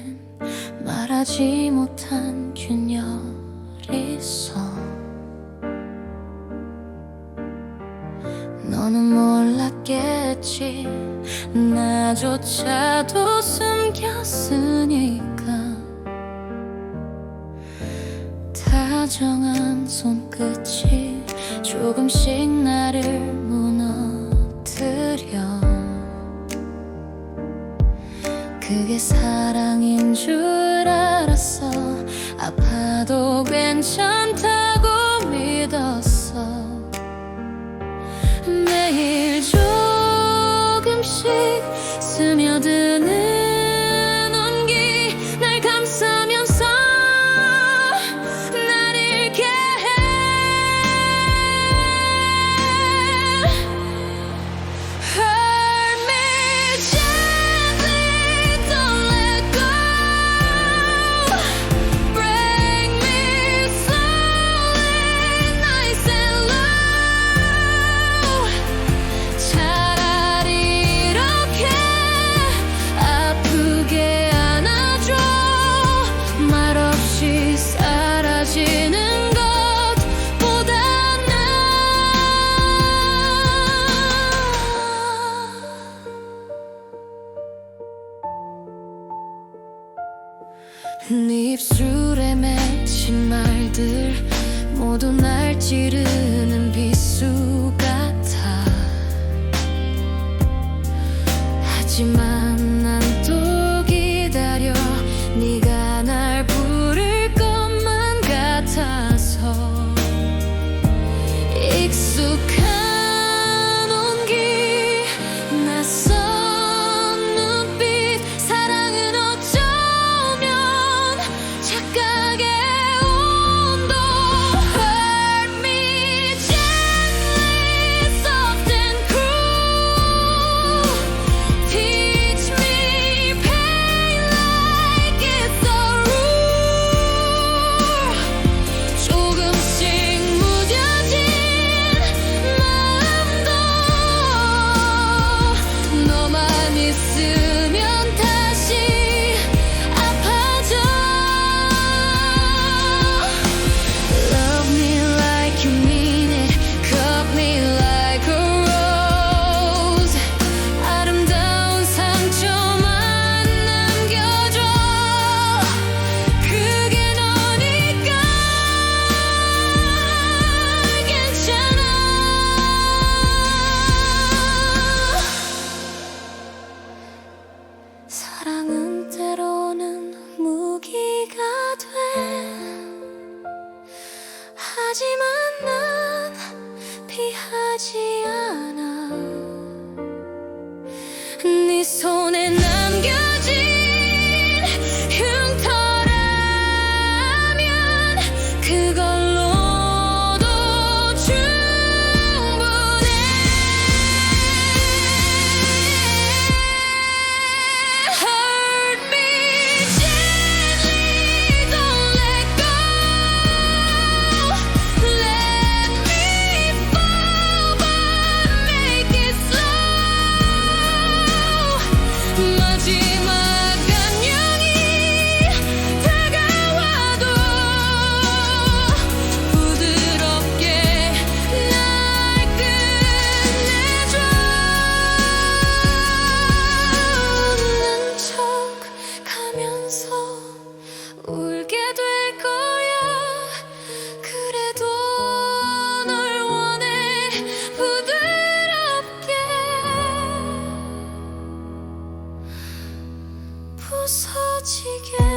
뒤엔 말하지 못한 균열이 있어 너는 몰랐겠지. 나조차도 숨겼으니까. 다정한 손끝이 조금씩 나를 무너뜨려 그게 사랑인 줄 알았어. 아파도 괜찮다고 믿었어. 매일 조 네 입술에 맺힌 말들 모두 날 찌르는 비수 같아. 하지만 난 또 기다려 네가 날 부를 것만 같아서 익숙한 하지만 난 피하지 않아 울게 될 거야. 그래도 널 원해 부드럽게. 부서지게